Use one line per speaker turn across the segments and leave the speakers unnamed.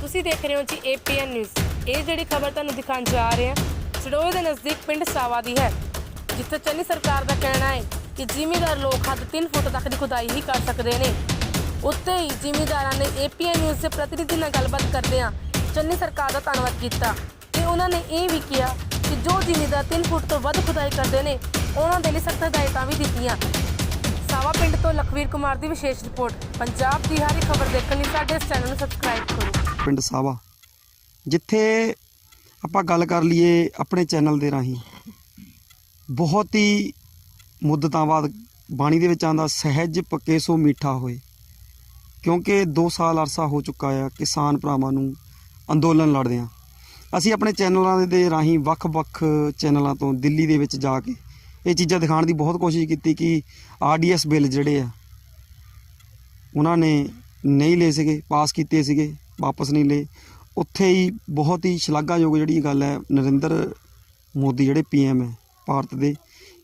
ਤੁਸੀਂ ਦੇਖ ਰਹੇ ਹੋ ਜੀ APN ਨਿਊਜ਼ ਇਹ ਜਿਹੜੀ ਖਬਰ ਤੁਹਾਨੂੰ ਦਿਖਾਉਣ ਜਾ ਰਹੇ ਹਾਂ ਚੜੋਏ ਦੇ ਨਜ਼ਦੀਕ ਪਿੰਡ ਸਾਵਾ ਦੀ ਹੈ, ਜਿੱਥੇ ਚੰਨੀ ਸਰਕਾਰ ਦਾ ਕਹਿਣਾ ਹੈ ਕਿ ਜ਼ਿਮੀਦਾਰ ਲੋਕ ਹੱਦ 3 ਫੁੱਟ ਤੱਕ ਦੀ ਖੁਦਾਈ ਹੀ ਕਰ ਸਕਦੇ ਨੇ। ਉੱਤੇ ਹੀ ਜ਼ਿਮੀਦਾਰਾਂ ਨੇ APN ਨਿਊਜ਼ ਦੇ ਪ੍ਰਤੀਨਿਧੀ ਨਾਲ ਗੱਲਬਾਤ ਕਰਦਿਆਂ ਚੰਨੀ ਸਰਕਾਰ ਦਾ ਧੰਨਵਾਦ ਕੀਤਾ ਤੇ ਉਹਨਾਂ ਨੇ ਇਹ ਵੀ ਕਿਹਾ ਕਿ ਜੋ ਜ਼ਿਮੀਦਾਰ 3 ਫੁੱਟ ਤੋਂ ਵੱਧ ਖੁਦਾਈ ਕਰਦੇ ਨੇ, ਉਹਨਾਂ ਦੇ ਲਈ ਸਖਤ ਹਦਾਇਤਾਂ ਵੀ ਦਿੱਤੀਆਂ। ਸਾਵਾ ਪਿੰਡ ਤੋਂ ਲਖਵੀਰ ਕੁਮਾਰ ਦੀ ਵਿਸ਼ੇਸ਼ ਰਿਪੋਰਟ। ਪੰਜਾਬ ਦੀ ਹਰ ਇੱਕ ਖਬਰ ਦੇਖਣ ਲਈ ਸਾਡੇ ਇਸ ਚੈਨਲ ਨੂੰ ਸਬਸਕ੍ਰਾਈਬ ਕਰੋ।
ਪਿੰਡ ਸਾਵਾ, ਜਿੱਥੇ ਆਪਾਂ ਗੱਲ ਕਰ ਲਈਏ ਆਪਣੇ ਚੈਨਲ ਦੇ ਰਾਹੀਂ। ਬਹੁਤ ਹੀ ਮੁੱਦਤਾਂ ਬਾਅਦ ਬਾਣੀ ਦੇ ਵਿੱਚ ਆਂਦਾ ਸਹਿਜ ਪੱਕੇ ਸੋ ਮਿੱਠਾ ਹੋਏ। ਕਿਉਂਕਿ 2 ਸਾਲ ਅਰਸਾ ਹੋ ਚੁੱਕਾ ਆ, ਕਿਸਾਨ ਭਰਾਵਾਂ ਨੂੰ ਅੰਦੋਲਨ ਲੜਦੇ ਆ ਅਸੀਂ ਆਪਣੇ ਚੈਨਲਾਂ ਦੇ- ਰਾਹੀਂ ਵੱਖ-ਵੱਖ ਚੈਨਲਾਂ ਤੋਂ ਦਿੱਲੀ ਦੇ ਵਿੱਚ ਜਾ ਕੇ ਇਹ ਚੀਜ਼ਾਂ ਦਿਖਾਉਣ ਦੀ ਬਹੁਤ ਕੋਸ਼ਿਸ਼ ਕੀਤੀ ਕਿ ਆਰਡੀਐਸ ਬਿੱਲ ਜਿਹੜੇ ਆ, ਉਹਨਾਂ ਨੇ ਨਹੀਂ ਲਏ ਸੀਗੇ, ਪਾਸ ਕੀਤੇ ਸੀਗੇ। ਵਾਪਸ ਨਹੀਂ ਲਏ। ਉੱਥੇ ਹੀ ਬਹੁਤ ਹੀ ਸ਼ਲਾਘਾਯੋਗ ਜਿਹੜੀ ਗੱਲ ਹੈ, ਨਰਿੰਦਰ ਮੋਦੀ ਜਿਹੜੇ ਪੀਐਮ ਹੈ ਭਾਰਤ ਦੇ,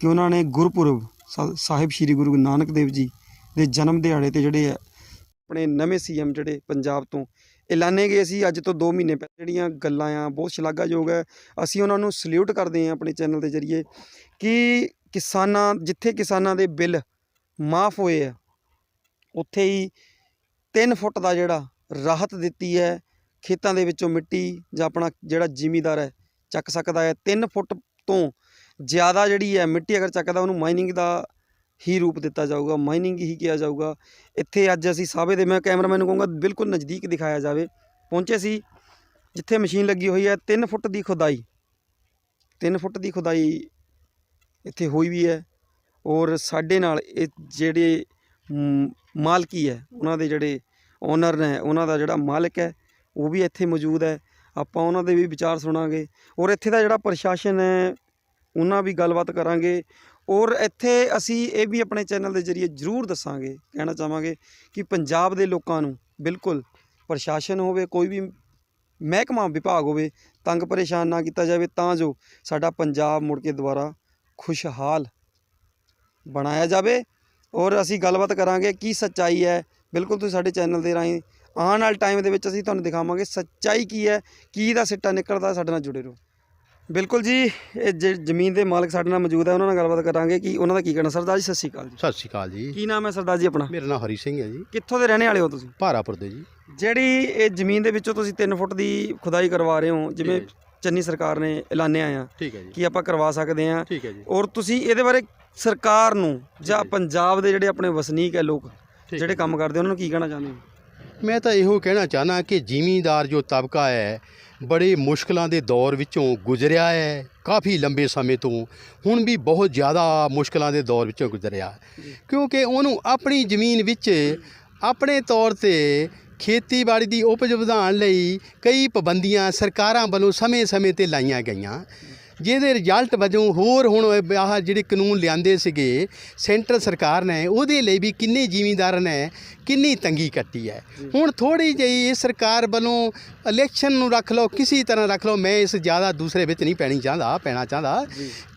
ਕਿ ਉਹਨਾਂ ਨੇ ਗੁਰਪੁਰਬ ਸਾ- ਸਾਹਿਬ ਸ੍ਰੀ ਗੁਰੂ ਨਾਨਕ ਦੇਵ ਜੀ ਦੇ ਜਨਮ ਦਿਹਾੜੇ ਤੇ ਜਿਹੜੇ ਆ ਆਪਣੇ ਨਵੇਂ ਸੀਐਮ ਜਿਹੜੇ ਪੰਜਾਬ ਤੋਂ ਐਲਾਨੇ ਗਏ ਸੀ ਅੱਜ ਤੋਂ 2 ਮਹੀਨੇ ਪਹਿਲਾਂ। ਜਿਹੜੀਆਂ ਗੱਲਾਂ ਆ, ਬਹੁਤ ਸ਼ਲਾਘਾਯੋਗ ਹੈ। ਅਸੀਂ ਉਹਨਾਂ ਨੂੰ ਸਲੂਟ ਕਰਦੇ ਹਾਂ ਆਪਣੇ ਚੈਨਲ ਦੇ ਜ਼ਰੀਏ ਕਿ ਕਿਸਾਨਾਂ, ਜਿੱਥੇ ਕਿਸਾਨਾਂ ਦੇ ਬਿੱਲ ਮਾਫ ਹੋਏ ਆ, ਉੱਥੇ ਹੀ 3 ਫੁੱਟ ਦਾ ਜਿਹੜਾ ਰਾਹਤ ਦਿੱਤੀ ਹੈ, ਖੇਤਾਂ ਦੇ ਵਿੱਚੋਂ ਮਿੱਟੀ ਜਾਂ ਆਪਣਾ ਜਿਹੜਾ ਜ਼ਿਮੀਦਾਰ ਹੈ ਚੱਕ ਸਕਦਾ ਹੈ। 3 ਫੁੱਟ ਤੋਂ ਜ਼ਿਆਦਾ ਜਿਹੜੀ ਹੈ ਮਿੱਟੀ ਅਗਰ ਚੱਕਦਾ, ਉਹਨੂੰ ਮਾਈਨਿੰਗ ਦਾ ਹੀ ਰੂਪ ਦਿੱਤਾ ਜਾਊਗਾ। ਮਾਈਨਿੰਗ ਹੀ ਕਿਹਾ ਜਾਊਗਾ। ਇੱਥੇ ਅੱਜ ਅਸੀਂ ਸਾਵੇ ਦੇ, ਮੈਂ ਕੈਮਰਾਮੈਨ ਨੂੰ ਕਹੂੰਗਾ, ਬਿਲਕੁਲ ਨਜ਼ਦੀਕ ਦਿਖਾਇਆ ਜਾਵੇ। ਪਹੁੰਚੇ ਸੀ ਜਿੱਥੇ ਮਸ਼ੀਨ ਲੱਗੀ ਹੋਈ ਹੈ। 3 ਫੁੱਟ ਦੀ ਖੁਦਾਈ 3 ਫੁੱਟ ਦੀ ਖੁਦਾਈ ਇੱਥੇ ਹੋਈ ਵੀ ਹੈ ਔਰ ਸਾਡੇ ਨਾਲ ਇਹ ਜਿਹੜੇ ਮਾਲਕੀ ਹੈ, ਉਹਨਾਂ ਦੇ ਜਿਹੜੇ ਓਨਰ ਨੇ, ਉਹਨਾਂ ਦਾ ਜਿਹੜਾ ਮਾਲਕ ਹੈ, ਉਹ ਵੀ ਇੱਥੇ ਮੌਜੂਦ ਹੈ। ਆਪਾਂ ਉਹਨਾਂ ਦੇ ਵੀ ਵਿਚਾਰ ਸੁਣਾਂਗੇ ਔਰ ਇੱਥੇ ਦਾ ਜਿਹੜਾ ਪ੍ਰਸ਼ਾਸਨ ਹੈ, ਉਹਨਾਂ ਵੀ ਗੱਲਬਾਤ ਕਰਾਂਗੇ ਔਰ ਇੱਥੇ ਅਸੀਂ ਇਹ ਵੀ ਆਪਣੇ ਚੈਨਲ ਦੇ ਜ਼ਰੀਏ ਜ਼ਰੂਰ ਦੱਸਾਂਗੇ, ਕਹਿਣਾ ਚਾਹਾਂਗੇ ਕਿ ਪੰਜਾਬ ਦੇ ਲੋਕਾਂ ਨੂੰ ਬਿਲਕੁਲ ਪ੍ਰਸ਼ਾਸਨ ਹੋਵੇ, ਕੋਈ ਵੀ ਮਹਿਕਮਾ ਵਿਭਾਗ ਹੋਵੇ, ਤੰਗ ਪਰੇਸ਼ਾਨ ਨਾ ਕੀਤਾ ਜਾਵੇ, ਤਾਂ ਜੋ ਸਾਡਾ ਪੰਜਾਬ ਮੁੜ ਕੇ ਦੁਬਾਰਾ ਖੁਸ਼ਹਾਲ ਬਣਾਇਆ ਜਾਵੇ ਔਰ ਅਸੀਂ ਗੱਲਬਾਤ ਕਰਾਂਗੇ ਕੀ ਸੱਚਾਈ ਹੈ ਬਿਲਕੁਲ ਤੁਸੀਂ ਸਾਡੇ ਚੈਨਲ ਦੇ ਰਾਹੀਂ ਆਉਣ ਵਾਲੇ ਟਾਈਮ ਦੇ ਵਿੱਚ ਅਸੀਂ ਤੁਹਾਨੂੰ ਦਿਖਾਵਾਂਗੇ ਸੱਚਾਈ ਕੀ ਹੈ ਕੀ ਦਾ ਸਿੱਟਾ ਨਿਕਲਦਾ ਸਾਡੇ ਨਾਲ ਜੁੜੇ ਰਹੋ। ਬਿਲਕੁਲ ਜੀ ਇਹ ਜ- ਜ਼ਮੀਨ ਦੇ ਮਾਲਕ ਸਾਡੇ ਨਾਲ ਮੌਜੂਦ ਹੈ ਉਹਨਾਂ ਨਾਲ ਗੱਲਬਾਤ ਕਰਾਂਗੇ ਕਿ ਉਹਨਾਂ ਦਾ ਕੀ ਕਹਿਣਾ। ਸਰਦਾਰ ਜੀ ਸਤਿ ਸ਼੍ਰੀ ਅਕਾਲ ਜੀ।
ਸਤਿ ਸ਼੍ਰੀ ਅਕਾਲ ਜੀ।
ਕੀ ਨਾਮ ਹੈ ਸਰਦਾਰ ਜੀ ਆਪਣਾ?
ਮੇਰਾ ਨਾਮ ਹਰੀ ਸਿੰਘ ਹੈ ਜੀ।
ਕਿੱਥੋਂ ਦੇ ਰਹਿਣੇ ਵਾਲੇ ਹੋ ਤੁਸੀਂ?
ਭਾਰਾਪੁਰ ਦੇ ਜੀ।
ਜਿਹੜੀ ਇਹ ਜ਼ਮੀਨ ਦੇ ਵਿੱਚੋਂ ਤੁਸੀਂ 3 ਫੁੱਟ ਦੀ ਖੁਦਾਈ ਕਰਵਾ ਰਹੇ ਹੋ ਜਿਵੇਂ ਚੰਨੀ ਸਰਕਾਰ ਨੇ ਐਲਾਨਿਆ ਆ
ਠੀਕ ਹੈ ਜੀ।
ਕਿ ਆਪਾਂ ਕਰਵਾ ਸਕਦੇ ਆ
ਠੀਕ ਹੈ ਜੀ।
ਔਰ ਤੁਸੀਂ ਇਹਦੇ ਬਾਰੇ ਸਰਕਾਰ ਨੂੰ ਜਾਂ। ਪੰਜਾਬ ਦੇ ਜਿਹੜੇ ਆਪਣੇ ਵਸਨੀਕ ਹੈ ਲੋਕ ਜਿਹੜੇ ਕੰਮ ਕਰਦੇ ਉਹਨਾਂ ਨੂੰ ਕੀ ਕਹਿਣਾ ਚਾਹੁੰਦੇ ਹੋ?
ਮੈਂ ਤਾਂ ਇਹੋ ਕਹਿਣਾ ਚਾਹਨਾ ਕਿ ਜ਼ਿਮੀਂਦਾਰ ਜੋ ਤਬਕਾ ਹੈ ਬੜੇ ਮੁਸ਼ਕਲਾਂ ਦੇ ਦੌਰ ਵਿੱਚੋਂ ਗੁਜ਼ਰਿਆ ਹੈ ਕਾਫੀ ਲੰਬੇ ਸਮੇਂ ਤੋਂ। ਹੁਣ ਵੀ ਬਹੁਤ ਜ਼ਿਆਦਾ ਮੁਸ਼ਕਲਾਂ ਦੇ ਦੌਰ ਵਿੱਚੋਂ ਗੁਜ਼ਰਿਆ। ਕਿਉਂਕਿ ਉਹਨੂੰ ਆਪਣੀ ਜ਼ਮੀਨ ਵਿੱਚ ਆਪਣੇ ਤੌਰ ਤੇ ਖੇਤੀਬਾੜੀ ਦੀ ਉਪਜ ਵਧਾਉਣ ਲਈ ਕਈ ਪਾਬੰਦੀਆਂ ਸਰਕਾਰਾਂ ਵੱਲੋਂ ਸਮੇਂ-ਸਮੇਂ ਤੇ ਲਾਈਆਂ ਗਈਆਂ। ਜਿਹਦੇ ਰਿਜ਼ਲਟ ਵਜੋਂ ਹੋਰ ਹੁਣ ਆਹ ਜਿਹੜੇ ਕਾਨੂੰਨ ਲਿਆਂਦੇ ਸੀਗੇ ਸੈਂਟਰ ਸਰਕਾਰ ਨੇ ਉਹਦੇ ਲਈ ਵੀ ਕਿੰਨੇ ਜ਼ਿਮੀਂਦਾਰਾਂ ਨੇ ਕਿੰਨੀ ਤੰਗੀ ਕੱਟੀ ਹੈ। ਹੁਣ ਥੋੜੀ ਜਿਹੀ ਇਹ ਸਰਕਾਰ ਵੱਲੋਂ ਇਲੈਕਸ਼ਨ ਨੂੰ ਰੱਖ ਲਓ ਕਿਸੇ ਤਰ੍ਹਾਂ ਰੱਖ ਲਓ ਮੈਂ ਇਸ ਜ਼ਿਆਦਾ ਦੂਸਰੇ ਵਿੱਚ ਨਹੀਂ ਪੈਣੀ ਚਾਹੁੰਦਾ ਪੈਣਾ ਚਾਹੁੰਦਾ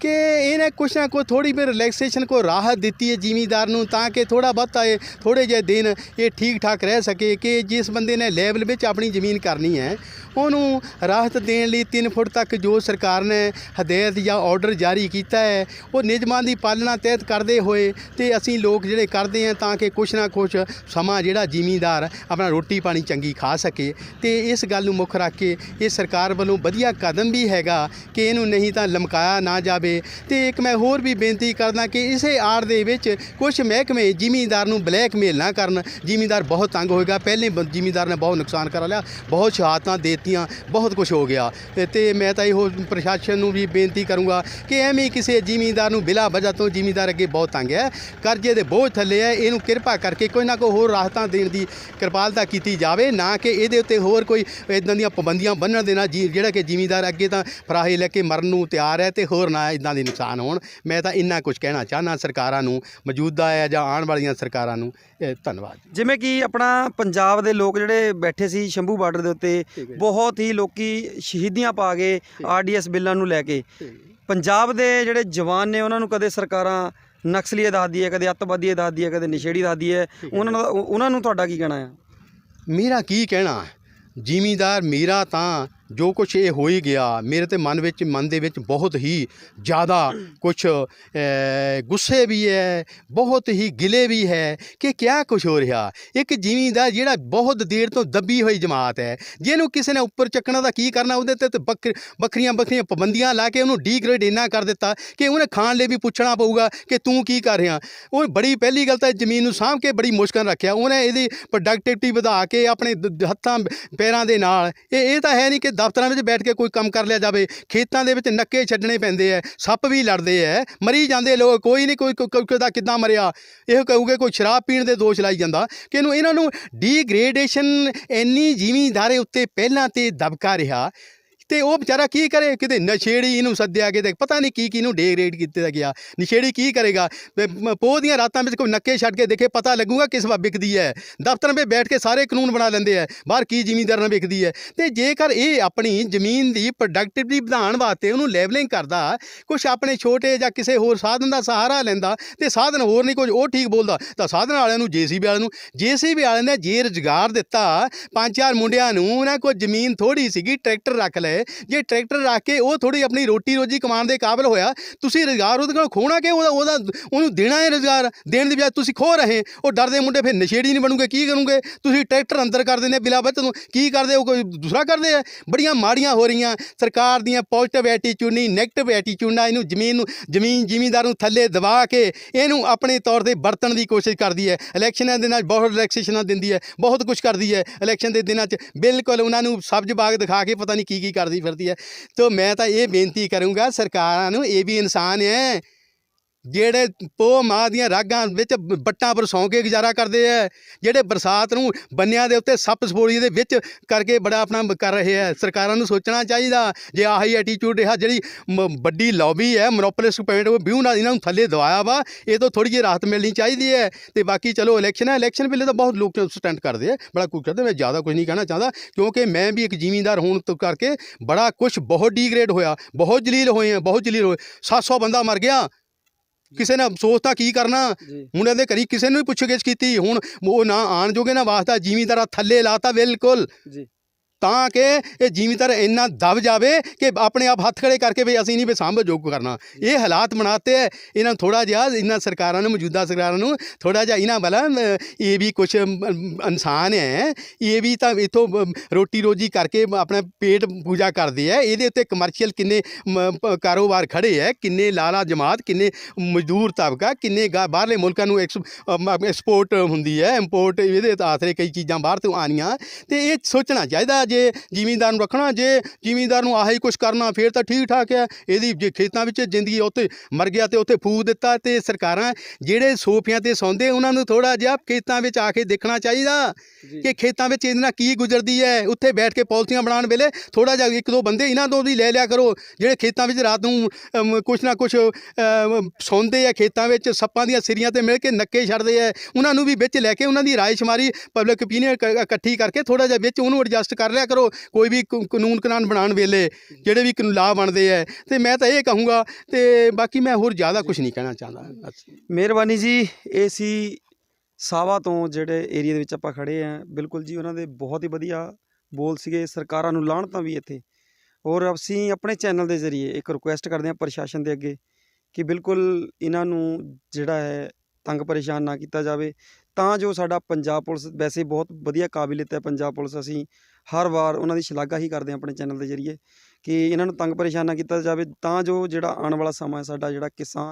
ਕਿ ਇਹਨੇ ਕੁਛ ਨਾ ਕੁਛ ਥੋੜੀ ਵੀ ਰਿਲੈਕਸੇਸ਼ਨ ਕੋ ਰਾਹਤ ਦਿੱਤੀ ਹੈ ਜ਼ਿਮੀਂਦਾਰ ਨੂੰ ਤਾਂ ਕਿ ਥੋੜਾ ਬਹੁਤਾ ਇਹ ਥੋੜੇ ਜਿਹੇ ਦਿਨ ਇਹ ਠੀਕ ਠਾਕ ਰਹਿ ਸਕੇ ਕਿ ਜਿਸ ਬੰਦੇ ਨੇ ਲੈਵਲ ਵਿੱਚ ਆਪਣੀ ਜ਼ਮੀਨ ਕਰਨੀ ਹੈ ਉਹਨੂੰ ਰਾਹਤ ਦੇਣ ਲਈ 3 ਫੁੱਟ ਤੱਕ ਜੋ ਸਰਕਾਰ ਨੇ ਹਦਾਇਤ ਜਾਂ ਆਰਡਰ ਜਾਰੀ ਕੀਤਾ ਹੈ। ਉਹ ਨਿਯਮਾਂ ਦੀ ਪਾਲਣਾ ਤਹਿਤ ਕਰਦੇ ਹੋਏ ਤੇ ਅਸੀਂ ਲੋਕ ਜਿਹੜੇ ਕਰਦੇ ਹਾਂ ਤਾਂ ਕਿ ਕੁਛ ਨਾ ਕੁਛ ਸਮਾਂ ਜਿਹੜਾ ਜ਼ਿਮੀਂਦਾਰ ਆਪਣਾ ਰੋਟੀ ਪਾਣੀ ਚੰਗੀ ਖਾ ਸਕੇ। ਤੇ ਇਸ ਗੱਲ ਨੂੰ ਮੁੱਖ ਰੱਖ ਕੇ ਇਹ ਸਰਕਾਰ ਵੱਲੋਂ ਵਧੀਆ ਕਦਮ ਵੀ ਹੈਗਾ ਕਿ ਇਹਨੂੰ ਨਹੀਂ ਤਾਂ ਲਮਕਾਇਆ ਨਾ ਜਾਵੇ। ਤੇ ਇੱਕ ਮੈਂ ਹੋਰ ਵੀ ਬੇਨਤੀ ਕਰਦਾ ਕਿ ਇਸੇ ਆੜ ਦੇ ਵਿੱਚ ਕੁਝ ਮਹਿਕਮੇ ਜ਼ਿਮੀਂਦਾਰ ਨੂੰ ਬਲੈਕਮੇਲ ਨਾ ਕਰਨ। ਜ਼ਿਮੀਂਦਾਰ ਬਹੁਤ ਤੰਗ ਹੋਏਗਾ। ਪਹਿਲੇ ਬ- ਜ਼ਿਮੀਂਦਾਰ ਨੇ ਬਹੁਤ ਨੁਕਸਾਨ ਕਰਾ ਲਿਆ, ਬਹੁਤ ਸ਼ਹਾਦਤਾਂ ਦੇਤੀਆਂ, ਬਹੁਤ ਕੁਝ ਹੋ ਗਿਆ। ਤੇ- ਤੇ ਮੈਂ ਤਾਂ ਇਹੋ ਪ੍ਰਸ਼ਾਸਨ ਨੂੰ ਵੀ ਬੇਨਤੀ ਕਰੂੰਗਾ ਕਿ ਐਵੇਂ ਹੀ ਕਿਸੇ ਜ਼ਿਮੀਂਦਾਰ ਨੂੰ ਬਿਲਾ ਵਜ੍ਹਾ ਤੋਂ ਜ਼ਿਮੀਂਦਾਰ ਅੱਗੇ ਬਹੁਤ ਤੰਗ ਹੈ। ਕਰਜ਼ੇ ਦੇ ਬੋਝ ਥੱਲੇ ਹੈ ਇਹਨੂੰ ਕਿਰਪਾ ਕਰਕੇ ਕੋਈ ਨਾ ਕੋਈ ਹੋਰ ਰਾਹਤਾਂ ਦੇਣ ਦੀ ਕਿਰਪਾਲਤਾ ਕੀਤੀ ਜਾਵੇ ਨਾ ਕਿ ਇਹਦੇ ਉੱਤੇ ਹੋਰ ਕੋਈ ਇਦਾਂ ਦੀਆਂ ਪਾਬੰਦੀਆਂ ਬੰਨਣ ਦੇਣਾ ਜਿਹੜਾ ਕਿ ਜ਼ਿਮੀਂਦਾਰ ਅੱਗੇ ਤਾਂ ਫਰਾਹੇ ਲੈ ਕੇ ਮਰਨ ਨੂੰ ਤਿਆਰ ਹੈ ਤੇ ਹੋਰ ਨਾ ਇਦਾਂ ਦੇ ਨੁਕਸਾਨ ਹੋਣ। ਮੈਂ ਤਾਂ ਇੰਨਾ ਕੁਝ ਕਹਿਣਾ ਚਾਹਨਾ ਸਰਕਾਰਾਂ ਨੂੰ ਮੌਜੂਦਾ ਹੈ ਜਾਂ ਆਉਣ ਵਾਲੀਆਂ ਸਰਕਾਰਾਂ ਨੂੰ ਧੰਨਵਾਦ
ਜਿਵੇਂ ਕਿ ਆਪਣਾ ਪੰਜਾਬ ਦੇ ਲੋਕ ਜਿਹੜੇ ਬੈਠੇ ਸੀ ਸ਼ੰਭੂ ਬਾਰਡਰ ਦੇ ਉੱਤੇ। ਬਹੁਤ ਹੀ ਲੋਕੀ ਸ਼ਹੀਦੀਆਂ ਪਾ ਗਏ ਆਰਡੀਐਸ ਬਿੱਲਾਂ ਨੂੰ ਲੈ ਕੇ ਪੰਜਾਬ ਦੇ ਜਿਹੜੇ ਜਵਾਨ ਨੇ ਉਹਨਾਂ ਨੂੰ ਕਦੇ ਸਰਕਾਰਾਂ ਨਕਸਲੀਏ ਦੱਸਦੀ ਹੈ ਕਦੇ ਅੱਤਵਾਦੀ ਦੱਸਦੀ ਹੈ ਕਦੇ ਨਸ਼ੇੜੀ ਦੱਸਦੀ ਹੈ। ਉਹਨਾਂ ਨੂੰ ਉਹਨਾਂ ਨੂੰ ਤੁਹਾਡਾ ਕੀ ਕਹਿਣਾ ਹੈ?
ਮੇਰਾ ਕੀ ਕਹਿਣਾ ਜ਼ਿਮੀਂਦਾਰ ਮੇਰਾ ਤਾਂ ਜੋ ਕੁਛ ਇਹ ਹੋ ਹੀ ਗਿਆ, ਮੇਰੇ ਤੇ ਮਨ ਵਿੱਚ, ਮਨ ਦੇ ਵਿੱਚ ਬਹੁਤ ਹੀ ਜ਼ਿਆਦਾ ਕੁਛ ਗੁੱਸੇ ਵੀ ਹੈ, ਬਹੁਤ ਹੀ ਗਿਲੇ ਵੀ ਹੈ ਕਿ ਕਿਆ ਕੁਛ ਹੋ ਰਿਹਾ। ਇੱਕ ਜ਼ਿਮੀਂਦਾਰ ਜਿਹੜਾ ਬਹੁਤ ਦੇਰ ਤੋਂ ਦੱਬੀ ਹੋਈ ਜਮਾਤ ਹੈ, ਜਿਹਨੂੰ ਕਿਸੇ ਨੇ ਉੱਪਰ ਚੱਕਣਾ ਦਾ ਕੀ ਕਰਨਾ, ਉਹਦੇ ਤੇ ਤਾਂ ਬੱਕ- ਵੱਖਰੀਆਂ ਵੱਖਰੀਆਂ ਪਾਬੰਦੀਆਂ ਲਾ ਕੇ ਉਹਨੂੰ ਡੀਗ੍ਰੇਡ ਇੰਨਾ ਕਰ ਦਿੱਤਾ ਕਿ ਉਹਨੇ ਖਾਣ ਲਈ ਵੀ ਪੁੱਛਣਾ ਪਊਗਾ ਕਿ ਤੂੰ ਕੀ ਕਰ ਰਿਹਾ। ਉਹ ਬੜੀ ਪਹਿਲੀ ਗੱਲ ਤਾਂ ਜ਼ਮੀਨ ਨੂੰ ਸਾਂਭ ਕੇ ਬੜੀ ਮੁਸ਼ਕਲ ਰੱਖਿਆ। ਉਹਨੇ ਇਹਦੀ ਪ੍ਰੋਡਕਟਿਵਿਟੀ ਵਧਾ ਕੇ ਆਪਣੇ ਹੱਥਾਂ, ਪੈਰਾਂ ਦੇ ਨਾਲ। ਇਹ ਇਹ ਤਾਂ ਹੈ ਨਹੀਂ ਕਿ ਦਫ਼ਤਰਾਂ ਵਿੱਚ ਬੈਠ ਕੇ ਕੋਈ ਕੰਮ ਕਰ ਲਿਆ ਜਾਵੇ, ਖੇਤਾਂ ਦੇ ਵਿੱਚ ਨੱਕੇ ਛੱਡਣੇ ਪੈਂਦੇ ਐ, ਸੱਪ ਵੀ ਲੜਦੇ ਐ, ਮਰੀ ਜਾਂਦੇ ਲੋਕ, ਕੋਈ ਨਹੀਂ ਕੋਈ ਕਿਦਾ ਕਿੱਦਾਂ ਮਰਿਆ? ਇਹ ਕਹੂਗੇ ਕੋਈ ਸ਼ਰਾਬ ਪੀਣ ਦੇ ਦੋਸ਼ ਲਾਈ ਜਾਂਦਾ ਕਿ ਇਹਨੂੰ, ਇਹਨਾਂ ਨੂੰ ਡੀਗ੍ਰੇਡੇਸ਼ਨ ਇੰਨੀ ਜ਼ਿਮੀਂਦਾਰੇ ਉੱਤੇ ਪਹਿਲਾਂ ਤੇ ਦਬਕਾ ਰਿਹਾ ਤੇ ਉਹ ਵਿਚਾਰਾ ਕੀ ਕਰੇ? ਕਿਤੇ ਨਸ਼ੇੜੀ ਇਹਨੂੰ ਸੱਦਿਆ ਕਿਤੇ, ਪਤਾ ਨਹੀਂ ਕੀ ਕੀ ਨੂੰ ਡੇਗਰੇਡ ਕੀਤਾ ਗਿਆ। ਨਸ਼ੇੜੀ ਕੀ ਕਰੇਗਾ? ਤੇ ਪੋਹ ਦੀਆਂ ਰਾਤਾਂ ਵਿੱਚ ਕੋਈ ਨੱਕੇ ਛੱਡ ਕੇ ਦੇਖੇ ਪਤਾ ਲੱਗੂਗਾ ਕਿਸ ਵਾ ਵਿਕਦੀ ਹੈ। ਦਫ਼ਤਰਾਂ 'ਤੇ ਬੈਠ ਕੇ ਸਾਰੇ ਕਾਨੂੰਨ ਬਣਾ ਲੈਂਦੇ ਆ ਬਾਹਰ ਕੀ ਜ਼ਿਮੀਂਦਾਰ ਨਾਲ ਵਿਕਦੀ ਹੈ। ਤੇ ਜੇਕਰ ਇਹ ਆਪਣੀ ਜ਼ਮੀਨ ਦੀ ਪ੍ਰੋਡਕਟਿਵਿਟੀ ਵਧਾਉਣ ਵਾਸਤੇ ਉਹਨੂੰ ਲੈਵਲਿੰਗ ਕਰਦਾ ਕੁਝ ਆਪਣੇ ਛੋਟੇ ਜਾਂ ਕਿਸੇ ਹੋਰ ਸਾਧਨ ਦਾ ਸਹਾਰਾ ਲੈਂਦਾ ਤੇ ਸਾਧਨ ਹੋਰ ਨਹੀਂ ਕੁਝ ਉਹ ਠੀਕ ਬੋਲਦਾ, ਤਾਂ ਸਾਧਨ ਵਾਲਿਆਂ ਨੂੰ, ਜੀਸੀਬੀ ਵਾਲਿਆਂ ਨੂੰ, ਜੀਸੀਬੀ ਵਾਲਿਆਂ ਨੇ ਜੇ ਰੁਜ਼ਗਾਰ ਦਿੱਤਾ, ਪੰਜ ਚਾਰ ਮੁੰਡਿਆਂ ਨੂੰ ਉਹਨਾਂ ਕੋਲ ਜ਼ਮੀਨ ਥੋੜੀ ਸੀਗੀ, ਟਰੈਕਟਰ ਰੱਖ ਲਏ ਜੇ ਟਰੈਕਟਰ ਰੱਖ ਕੇ ਉਹ ਥੋੜੀ ਆਪਣੀ ਰੋਟੀ ਰੋਜੀ ਕਮਾਉਣ ਦੇ ਕਾਬਿਲ ਹੋਇਆ, ਤੁਸੀਂ ਰੁਜ਼ਗਾਰ ਉਹਦੇ ਕੋਲ ਖੋਣਾ ਕਿ ਉਹਦਾ ਉਹਦਾ, ਉਹਨੂੰ ਦੇਣਾ ਹੈ ਰੁਜ਼ਗਾਰ, ਦੇਣ ਦੀ ਬਜਾਏ ਤੁਸੀਂ ਖੋ ਰਹੇ, ਉਹ ਡਰਦੇ ਮੁੰਡੇ ਫਿਰ ਨਸ਼ੇੜੀ ਨਹੀਂ ਬਣੂਗੇ, ਕੀ ਕਰੂਗੇ? ਤੁਸੀਂ ਟਰੈਕਟਰ ਅੰਦਰ ਕਰ ਦਿੰਦੇ ਬਿਲਾ ਬੱਤ ਨੂੰ ਕੀ ਕਰਦੇ ਉਹ ਕੋਈ ਦੂਸਰਾ ਕਰਦੇ ਆ? ਬੜੀਆਂ ਮਾੜੀਆਂ ਹੋ ਰਹੀਆਂ, ਸਰਕਾਰ ਦੀਆਂ ਪੋਜ਼ਿਟਿਵ ਐਟੀਟਿਊਡ ਨਹੀਂ ਨੈਗੇਟਿਵ ਐਟੀਟਿਊਡ ਨਾਲ ਇਹਨੂੰ ਜ਼ਮੀਨ ਨੂੰ, ਜ਼ਮੀਨ ਜ਼ਿਮੀਂਦਾਰ ਨੂੰ ਥੱਲੇ ਦਬਾ ਕੇ ਇਹਨੂੰ ਆਪਣੇ ਤੌਰ ਤੇ ਵਰਤਣ ਦੀ ਕੋਸ਼ਿਸ਼ ਕਰਦੀ ਹੈ। ਇਲੈਕਸ਼ਨਾਂ ਦੇ ਨਾਲ ਬਹੁਤ ਰਿਲੈਕਸੇਸ਼ਨਾਂ ਦਿੰਦੀ ਹੈ, ਬਹੁਤ ਕੁਝ ਕਰਦੀ ਹੈ। ਇਲੈਕਸ਼ਨ ਦੇ ਦਿਨਾਂ 'ਚ ਬਿਲਕੁਲ ਉਹਨਾਂ ਨੂੰ ਸਬਜ਼ ਬਾਗ ਦਿਖਾ ਕੇ ਪਤਾ ਨਹੀਂ ਕੀ ਕੀ ਕਰਦੀ ਫਿਰਦੀ ਹੈ। ਤੋ ਮੈਂ ਤਾਂ ਇਹ ਬੇਨਤੀ ਕਰੂੰਗਾ, ਸਰਕਾਰਾਂ ਨੂੰ, ਇਹ ਵੀ ਇਨਸਾਨ ਹੈ। ਜਿਹੜੇ ਪੋ ਮਾਂ ਦੀਆਂ ਰਾਗਾਂ ਵਿੱਚ ਬ- ਬੱਟਾਂ ਪਰ ਸੌਂ ਕੇ ਗੁਜ਼ਾਰਾ ਕਰਦੇ ਆ, ਜਿਹੜੇ ਬਰਸਾਤ ਨੂੰ ਬੰਨਿਆਂ ਦੇ ਉੱਤੇ ਸੱਪ ਸਪੋਲੀ ਦੇ ਵਿੱਚ ਕਰਕੇ ਬੜਾ ਆਪਣਾ ਕਰ ਰਹੇ ਆ, ਸਰਕਾਰਾਂ ਨੂੰ ਸੋਚਣਾ ਚਾਹੀਦਾ ਜੇ ਆਹੀ ਐਟੀਟਿਊਡ ਰਿਹਾ, ਜਿਹੜੀ ਮ- ਵੱਡੀ ਲੌਬੀ ਹੈ ਮੋਨੋਪੋਲਿਸਟ ਪੁਆਇੰਟ ਉਹ ਵਿਊ ਨਾਲ ਇਹਨਾਂ ਨੂੰ ਥੱਲੇ ਦਵਾਇਆ ਵਾ, ਇਹ ਤੋਂ ਥੋੜੀ ਜਿਹੀ ਰਾਹਤ ਮਿਲਣੀ ਚਾਹੀਦੀ ਹੈ ਤੇ ਬਾਕੀ ਚਲੋ ਇਲੈਕਸ਼ਨ ਹੈ ਇਲੈਕਸ਼ਨ ਵੇਲੇ ਤਾਂ ਬਹੁਤ ਲੋਕ ਸਟੈਂਡ ਕਰਦੇ ਆ, ਬੜਾ ਕੁਝ ਕਰਦੇ ਮੈਂ ਜ਼ਿਆਦਾ ਕੁਝ ਨਹੀਂ ਕਹਿਣਾ ਚਾਹੁੰਦਾ ਕਿਉਂਕਿ ਮੈਂ ਵੀ ਇੱਕ ਜ਼ਿਮੀਂਦਾਰ ਹੋਣ ਤੋਂ ਕਰਕੇ ਬੜਾ ਕੁਝ ਬਹੁਤ ਡੀਗ੍ਰੇਡ ਹੋਇਆ, ਬਹੁਤ ਜਲੀਲ ਹੋਏ ਆ, ਬਹੁਤ ਜਲੀਲ ਹੋਏ 700 ਬੰਦਾ ਮਰ ਗਿਆ ਕਿਸੇ ਨੇ ਅਫਸੋਸ ਤਾਂ ਕੀ ਕਰਨਾ?
ਜੀ।
ਮੁੰਡਿਆਂ ਦੇ ਘਰੀ ਕਿਸੇ ਨੂੰ ਵੀ ਪੁੱਛਗਿੱਛ ਕੀਤੀ। ਹੁਣ ਉਹ ਨਾ ਆਣ ਜੋਗੇ ਨਾ ਵਾਸਤਾ ਜ਼ਿਮੀਂਦਾਰਾ ਥੱਲੇ ਲਾਤਾ ਬਿਲਕੁਲ।
ਜੀ।
ਤਾਂ ਕਿ ਇਹ ਜਿਮੀਦਾਰ ਇੰਨਾ ਦਬ ਜਾਵੇ ਕਿ ਆਪਣੇ ਆਪ ਹੱਥ ਖੜੇ ਕਰਕੇ ਵੀ ਅਸੀਂ ਨਹੀਂ ਵੀ ਸਾਂਭ ਜੋਗ ਕਰਨਾ। ਇਹ ਹਾਲਾਤ ਬਣਾਤੇ ਹੈ ਇਹਨਾਂ ਨੂੰ ਥੋੜਾ ਜਿਹਾ ਇਹਨਾਂ ਸਰਕਾਰਾਂ ਨੂੰ ਮੌਜੂਦਾ ਸਰਕਾਰਾਂ ਨੂੰ ਥੋੜਾ ਜਿਹਾ ਇਹਨਾਂ ਵਾਲਾ ਇਹ ਵੀ ਕੁਝ ਇਨਸਾਨ ਹੈ ਇਹ ਵੀ ਤਾਂ ਇਥੋਂ ਰੋਟੀ ਰੋਜੀ ਕਰਕੇ ਆਪਣਾ ਪੇਟ ਪੂਜਾ ਕਰਦੇ ਹੈ। ਇਹਦੇ ਉੱਤੇ ਕਮਰਸ਼ੀਅਲ ਕਿੰਨੇ ਮ, ਪ- ਕਾਰੋਬਾਰ ਖੜੇ ਹੈ ਕਿੰਨੇ ਲਾਲਾ ਜਮਾਤ ਕਿੰਨੇ ਮਜ਼ਦੂਰ ਤਬਕਾ ਕਿੰਨੇ ਗਾ- ਬਾਹਰਲੇ ਮੁਲਕਾਂ ਨੂੰ ਐਕਸਪੋਰਟ ਹੁੰਦੀ ਹੈ ਇੰਪੋਰਟ ਇਹਦੇ ਆਸਰੇ ਕਈ ਚੀਜ਼ਾਂ ਬਾਹਰ ਤੋਂ ਆਣੀਆਂ ਤੇ ਇਹ ਸੋਚਣਾ ਚਾਹੀਦਾ ਜੇ ਜ਼ਿਮੀਂਦਾਰ ਨੂੰ ਰੱਖਣਾ ਜੇ ਜ਼ਿਮੀਂਦਾਰ ਨੂੰ ਆਹੀ ਕੁਝ ਕਰਨਾ ਫੇਰ ਤਾਂ ਠੀਕ ਠਾਕ ਹੈ। ਇਹਦੀ ਜੇ ਖੇਤਾਂ ਵਿੱਚ ਜ਼ਿੰਦਗੀ ਉੱਥੇ ਮਰ ਗਿਆ ਤੇ ਉੱਥੇ ਫੂਕ ਦਿੱਤਾ ਤੇ ਸਰਕਾਰਾਂ ਜਿਹੜੇ ਸੋਫਿਆਂ ਤੇ ਸੌਂਦੇ ਉਹਨਾਂ ਨੂੰ ਥੋੜਾ ਜਿਹਾ ਖੇਤਾਂ ਵਿੱਚ ਆ ਕੇ ਦੇਖਣਾ ਚਾਹੀਦਾ ਕਿ ਖੇਤਾਂ ਵਿੱਚ ਇਹਦੇ ਨਾਲ ਕੀ ਗੁਜ਼ਰਦੀ ਹੈ। ਉੱਥੇ ਬੈਠ ਕੇ ਪਾਲਿਸੀਆਂ ਬਣਾਉਣ ਵੇਲੇ ਥੋੜਾ ਜਿਹਾ ਇੱਕ ਦੋ ਬੰਦੇ ਇਹਨਾਂ ਤੋਂ ਵੀ ਲੈ ਲਿਆ ਕਰੋ ਜਿਹੜੇ ਖੇਤਾਂ ਵਿੱਚ ਰਾਤ ਨੂੰ ਕੁਛ ਨਾ ਕੁਛ ਸੌਂਦੇ ਆ ਖੇਤਾਂ ਵਿੱਚ ਸੱਪਾਂ ਦੀਆਂ ਸਿਰੀਆਂ ਤੇ ਮਿਲ ਕੇ ਨੱਕੇ ਛੱਡਦੇ ਆ। ਉਹਨਾਂ ਨੂੰ ਵੀ ਵਿੱਚ ਲੈ ਕੇ ਉਹਨਾਂ ਦੀ ਰਾਏ ਸ਼ੁਮਾਰੀ ਪਬਲਿਕ ਓਪੀਨੀਅਨ ਇਕੱਠੀ ਕਰਕੇ ਥੋੜਾ ਜਿਹਾ ਵਿੱਚ ਉਹਨੂੰ ਐਡਜਸਟ ਕਰ ਲਿਆ ਕਰੋ, ਕੋਈ ਵੀ ਕ- ਕਾਨੂੰਨ ਕਾਨੂੰਨ ਬਣਾਉਣ ਵੇਲੇ ਜਿਹੜੇ ਵੀ ਕਾਨੂੰਨ ਲਾਅ ਬਣਦੇ ਆ ਤੇ ਮੈਂ ਤਾਂ ਇਹ ਕਹੂੰਗਾ, ਤੇ ਬਾਕੀ ਮੈਂ ਹੋਰ ਜ਼ਿਆਦਾ ਕੁਝ ਨਹੀਂ ਕਹਿਣਾ ਚਾਹੁੰਦਾ।
ਮਿਹਰਬਾਨੀ ਜੀ, ਇਹ ਸੀ ਸਾਵਾ ਤੋਂ ਜਿਹੜੇ ਏਰੀਆ ਦੇ ਵਿੱਚ ਆਪਾਂ ਖੜੇ ਆ ਬਿਲਕੁਲ ਜੀ, ਉਹਨਾਂ ਦੇ ਬਹੁਤ ਹੀ ਵਧੀਆ ਬੋਲ ਸੀਗੇ, ਸਰਕਾਰਾਂ ਨੂੰ ਲਾਹਣਤਾਂ ਵੀ ਇੱਥੇ। ਔਰ ਅਸੀਂ ਆਪਣੇ ਚੈਨਲ ਦੇ ਜ਼ਰੀਏ ਇੱਕ ਰਿਕੁਐਸਟ ਕਰਦੇ ਹਾਂ ਪ੍ਰਸ਼ਾਸਨ ਦੇ ਅੱਗੇ ਕਿ ਬਿਲਕੁਲ ਇਹਨਾਂ ਨੂੰ ਜਿਹੜਾ ਹੈ ਤੰਗ ਪਰੇਸ਼ਾਨ ਨਾ ਕੀਤਾ ਜਾਵੇ। ਤਾਂ ਜੋ ਸਾਡਾ ਪੰਜਾਬ ਪੁਲਿਸ ਵੈਸੇ ਬਹੁਤ ਵਧੀਆ ਕਾਬਲੀਅਤ ਹੈ, ਪੰਜਾਬ ਪੁਲਿਸ ਅਸੀਂ ਹਰ ਵਾਰ ਉਹਨਾਂ ਦੀ ਸ਼ਲਾਘਾ ਹੀ ਕਰਦੇ ਹਾਂ ਆਪਣੇ ਚੈਨਲ ਦੇ ਜ਼ਰੀਏ ਕਿ ਇਹਨਾਂ ਨੂੰ ਤੰਗ ਪਰੇਸ਼ਾਨ ਨਾ ਕੀਤਾ ਜਾਵੇ, ਤਾਂ ਜੋ ਜਿਹੜਾ ਆਉਣ ਵਾਲਾ ਸਮਾਂ ਸਾਡਾ ਜਿਹੜਾ ਕਿਸਾਨ